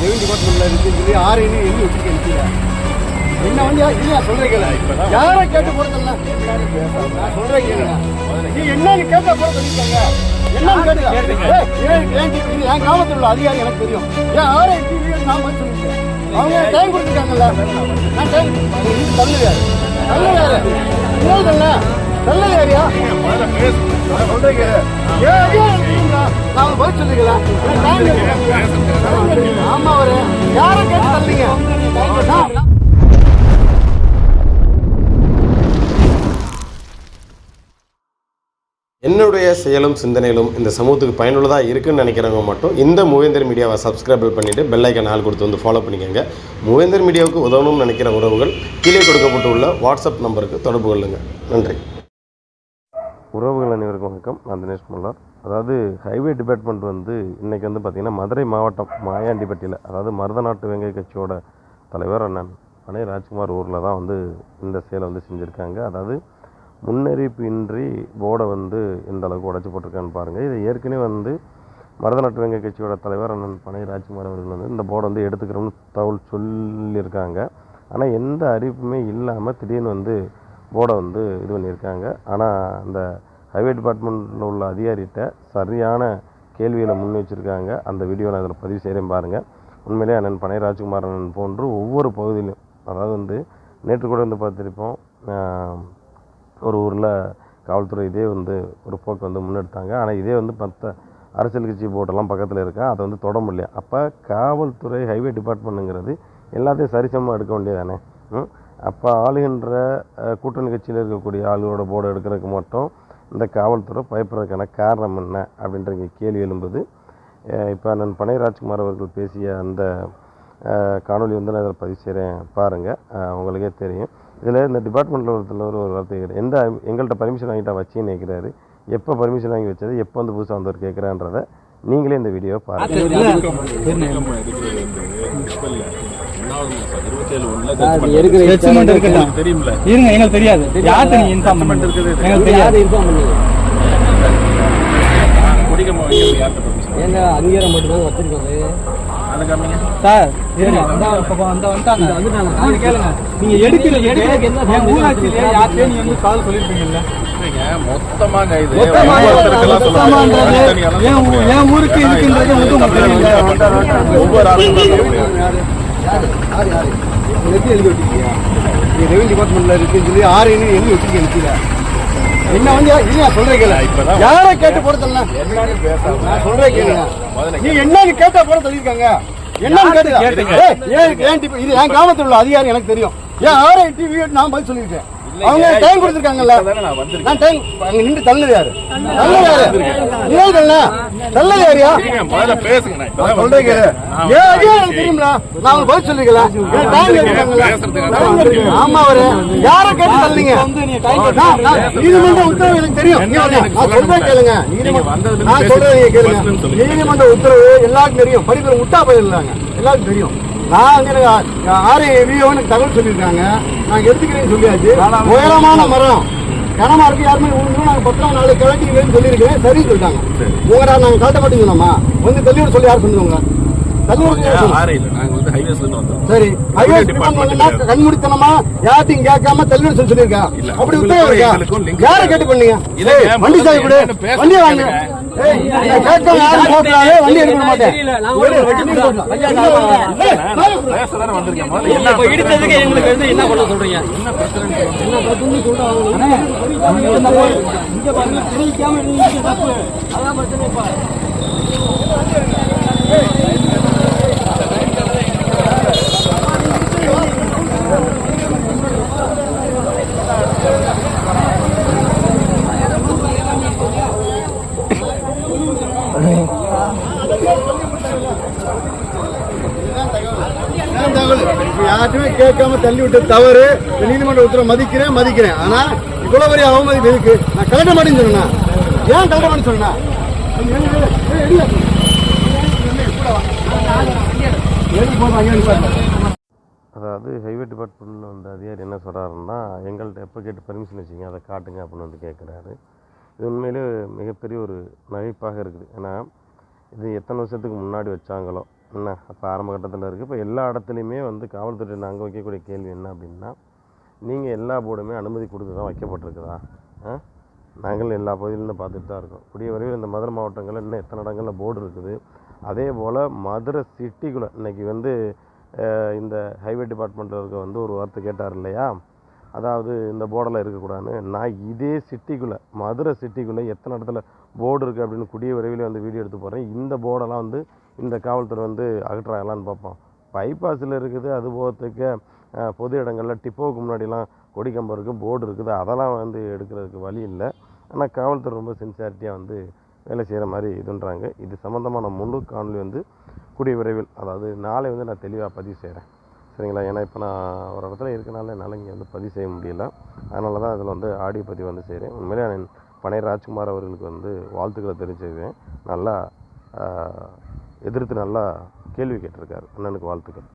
Revenue டிபார்ட்மெண்ட்ல இருக்குன்னு சொல்லி ஆரையும் எழுதி வச்சிருக்கேன் கீழே. என்ன வந்து இல்லையா? சொல்றேன் கேளு. யாரை கேட்டு போறதில்ல நான் சொல்றேன் நீ என்னன்னு கேட்டா சொல்லிருக்காங்க என்னன்னு இது என் கிராமத்தில் உள்ள அதிகாரி எனக்கு தெரியும். ஏன் ஆரை நான் பதில் சொல்லிருக்கேன் அவங்க டைம் கொடுத்துருக்காங்கல்ல. நான் டைம் தள்ளு யாரு தள்ளு யாரு இன்னொருத்தல்ல தள்ளு யாரியா நான் சொல்றேன் கேளு. ஏன் அதிகாரி நான் பதில் சொல்லிக்கலாம். ஆமா அவரு. யாரை கேட்டு தள்ளீங்க என்னுடைய செயலும் சிந்தனையிலும் இந்த சமூகத்துக்கு பயனுள்ளதாக இருக்குன்னு நினைக்கிறவங்க மட்டும் இந்த மூவேந்தர் மீடியாவை சப்ஸ்கிரைப் பண்ணிவிட்டு பெல் ஐக்கன் ஆள் கொடுத்து வந்து ஃபாலோ பண்ணிக்கோங்க. மூவேந்தர் மீடியாவுக்கு உதவணும்னு நினைக்கிற உறவுகள் கீழே கொடுக்கப்பட்டுள்ள வாட்ஸ்அப் நம்பருக்கு தொடர்பு கொள்ளுங்கள் நன்றி. உறவுகள் அனைவருக்கும் வணக்கம். நான் தினேஷ் மல்லார். அதாவது ஹைவே டிபார்ட்மெண்ட் வந்து இன்றைக்கி வந்து பார்த்திங்கன்னா மதுரை மாவட்டம் மாயாண்டிப்பட்டியில் அதாவது மருத நாட்டு வெங்கை கட்சியோட தலைவர் அண்ணன் அணை ராஜ்குமார் ஊரில் தான் வந்து இந்த செயலை வந்து செஞ்சுருக்காங்க. அதாவது முன்னறிவிப்பு இன்றி போர்டை வந்து எந்த அளவுக்கு உடச்சி போட்டிருக்கான்னு பாருங்கள் இதை ஏற்கனவே வந்து மருதநாட்டு வெங்கை கட்சியோட தலைவர் அண்ணன் பனை ராஜ்குமார் அவர்கள் வந்து இந்த போர்டை வந்து எடுத்துக்கிறோம்னு தகவல் சொல்லியிருக்காங்க. ஆனால் எந்த அறிவிப்புமே இல்லாமல் திடீர்னு வந்து போர்டை வந்து இது பண்ணியிருக்காங்க. ஆனால் அந்த ஹைவே டிபார்ட்மெண்ட்டில் உள்ள அதிகாரிகிட்ட சரியான கேள்விகளை முன் வச்சுருக்காங்க. அந்த வீடியோ நான் அதில் பதிவு செய்கிறேன் பாருங்கள் உண்மையிலே அண்ணன் பனை ராஜ்குமார் அண்ணன் போன்று ஒவ்வொரு பகுதியிலும் அதாவது வந்து நேற்று கூட வந்து பார்த்துருப்போம் ஒரு ஊரில் காவல்துறை இதே வந்து ஒரு போக்கு வந்து முன்னெடுத்தாங்க. ஆனால் இதே வந்து மற்ற அரசியல் கட்சி போர்டெல்லாம் பக்கத்தில் இருக்கா அதை வந்து தொட முடியல. அப்போ காவல்துறை ஹைவே டிபார்ட்மெண்ட்டுங்கிறது எல்லாத்தையும் சரிசமமாக எடுக்க வேண்டியதானே? அப்போ ஆளுகின்ற கூட்டணி கட்சியில் இருக்கக்கூடிய ஆளுகளோட போர்டு எடுக்கிறதுக்கு மட்டும் இந்த காவல்துறை பயப்படுறதுக்கான காரணம் என்ன அப்படின்ற கேள்வி எழும்புது. இப்போ நான் பனை ராஜ்குமார் அவர்கள் பேசிய அந்த காணொலி வந்து நான் இதில் பதிவு செய்கிறேன் பாருங்கள் உங்களுக்கே தெரியும். இதில் இந்த டிபார்ட்மெண்ட்டில் ஒருத்தர் ஒரு ஒரு வார்த்தை கேட்குறாரு. எந்த எங்கள்கிட்ட பர்மிஷன் வாங்கிட்டா வச்சேன்னு கேட்குறாரு எப்போ பர்மிஷன் வாங்கி வச்சது? எப்போ வந்து புதுசாக வந்தவர் கேட்குறான்றத நீங்களே இந்த வீடியோவை பாருங்கள் ஜட்ஜ்மெண்ட் இருக்கட்டும் தெரியும்ல. இருங்க எங்களுக்கு தெரியாது. யார்கிட்ட நீங்க இன்ஃபார்ம் பண்ணுங்க? எங்களுக்கு தெரியாது. வச்சிருக்கோம். சார் இருங்க. அந்த வந்துட்டாங்க. கேளுங்க. எடுக்கிற எடுக்கிறதுக்கு என் ஊராட்சியிலே யார்கிட்டயே நீங்க வந்து கால் சொல்லிருப்பீங்கல்ல இல்லைங்க, மொத்தமாங்க இது. என் ஊருக்கு இருக்குன்றது ஒவ்வொரு ஆளுக்கும் எப்படி எழுதி வச்சிருக்கியா நீ ரெவன்யூ டிபார்ட்மெண்ட்ல இருக்குன்னு சொல்லி ஆரையும் எழுதி வச்சிருக்கேன் கீழே. என்ன வந்து இல்லையா சொல்றேன் கேளு. யாரை கேட்டு என்னன்னு பேசாம. நான் சொல்றேன் கேளுங்க நீ என்னன்னு கேட்டா போற சொல்லிருக்காங்க என்னன்னு ஏய், ஏன் இது என் கிராமத்தில் உள்ள அதிகாரி எனக்கு தெரியும். ஏன் ஆரை டிவி நான் பதில் சொல்லியிருக்கேன். அவங்க டைம் கொடுத்துருக்காங்கல்ல. இப்பதானே நான் வந்திருக்கேன். நான் டைம் அங்க நின்று தள்ளது யாரு? தள்ளது யாரு? ஏன் தள்ள தள்ளது யாரியா பேசுங்க ஏன் ஐயா எனக்கு தெரியும்ல? நான் உங்களுக்கு பதில் சொல்லிக்கலாம் ஏன் டைம் பேசுறதுக்காக ஆமா அவரு. யாரை கேட்டு தள்ளீங்க நீதிமன்ற உத்தரவு எனக்கு தெரியும். நான் சொல்றேன் கேளுங்க. நீதிமன்ற நான் சொல்றேன் நீங்க கேளுங்க. நீதிமன்ற உத்தரவு எல்லாருக்கும் தெரியும். படிக்கிற முட்டா பயிர் இல்லைங்க எல்லாருக்கும் தெரியும். நான் எனக்கு ஆறு விஓன்னு தகவல் சொல்லியிருக்காங்க. நான் எடுத்துக்கிறேன்னு சொல்லியாச்சு. உயரமான மரம். கனமா இருக்கு யாருமே ஒன்று நாங்கள் பத்திரம் நாளை கிளம்பிக்கிறேன்னு சொல்லியிருக்கேன் சரின்னு சொல்லிட்டாங்க. உங்கடா நாங்கள் காட்ட மாட்டேங்க சொன்னோமா வந்து தள்ளிவிட சொல்லி யார் சொன்னவங்க சரி. Department டிபார்ட்மெண்ட்னா கண்மூடித்தனமா யார்ட்டையும் கேட்காம தள்ளிவிட சொல்லி சொல்லியிருக்கா? அப்படி யாரை. கேட்டு பண்ணீங்க? வண்டி பேச வண்டியை வாங்க. கேளுங்க. நான் என்ன எங்களுக்கு வந்து என்ன பண்ண சொல்றீங்க என்ன பிரச்சனை அதான் பிரச்சனை தகவல். யார்ட்டுமே கேட்காம தள்ளி விட்டு தவறு. நீதிமன்ற உத்தரவு மதிக்கிறேன் மதிக்கிறேன். ஆனா இவ்வளவு பெரிய அவமதிப்பு இருக்கு நான் கலட்ட மாட்டேன்னு சொன்னா ஏன் கலட்ட மாட்டேன்னு சொன்னா அதாவது ஹைவே டிபார்ட்மெண்ட்டில் வந்த அதிகாரி என்ன சொல்கிறாருன்னா எங்கள்கிட்ட எப்போ கேட்டு பர்மிஷன் வச்சிங்க அதை காட்டுங்க அப்படின்னு வந்து கேட்குறாரு இது உண்மையிலே மிகப்பெரிய ஒரு நகைப்பாக இருக்குது. ஏன்னா இது எத்தனை வருஷத்துக்கு முன்னாடி வச்சாங்களோ என்ன? அப்போ ஆரம்ப கட்டத்தில் இருக்குது இப்போ எல்லா இடத்துலையுமே வந்து காவல்துறை நாங்கள் வைக்கக்கூடிய கேள்வி என்ன அப்படின்னா நீங்கள் எல்லா போர்டுமே அனுமதி கொடுத்து தான் வைக்கப்பட்டிருக்குதா? ஆ? நாங்கள் எல்லா பகுதியிலும் பார்த்துட்டு தான் இருக்கோம். கூடிய வரையில் இந்த மதுரை மாவட்டங்களில் இன்னும் எத்தனை இடங்களில் போர்டு இருக்குது? அதே போல் மதுரை சிட்டிக்குள்ளே இன்றைக்கி வந்து இந்த ஹைவே டிபார்ட்மெண்ட்டில் இருக்க வந்து ஒரு வார்த்தை கேட்டார் இல்லையா? அதாவது இந்த போர்டெல்லாம் இருக்கக்கூடாதுன்னு நான் இதே சிட்டிக்குள்ளே மதுரை சிட்டிக்குள்ளே எத்தனை இடத்துல போர்டு இருக்குது அப்படின்னு கூடிய விரைவில் வந்து வீடியோ எடுத்து போகிறேன் இந்த போர்டெல்லாம் வந்து இந்த காவல்துறை வந்து அகற்றாங்களான்னு பார்ப்போம். பைபாஸில் இருக்குது அது போகிறதுக்கு பொது இடங்களில் டிப்போவுக்கு முன்னாடிலாம் கொடி கம்பம் இருக்குது போர்டு இருக்குது அதெல்லாம் வந்து எடுக்கிறதுக்கு வழி இல்லை. ஆனால் காவல்துறை ரொம்ப சின்சியாரிட்டியாக வந்து வேலை செய்கிற மாதிரி இதுன்றாங்க. இது சம்மந்தமான முழு காணொலி வந்து கூடிய விரைவில் அதாவது நாளை வந்து நான் தெளிவாக பதிவு செய்கிறேன் சரிங்களா? ஏன்னா இப்போ நான் ஒரு இடத்துல இருக்கனால என்னால் இங்கே வந்து பதிவு செய்ய முடியல. அதனால தான் அதில் வந்து ஆடியோ பதிவு வந்து செய்கிறேன் உண்மையிலே நான் பனையர் ராஜ்குமார் அவர்களுக்கு வந்து வாழ்த்துக்களை தெரிவிச்சிருக்கேன் நல்லா எதிர்த்து நல்லா கேள்வி கேட்டிருக்காரு. அண்ணனுக்கு வாழ்த்துக்கள்.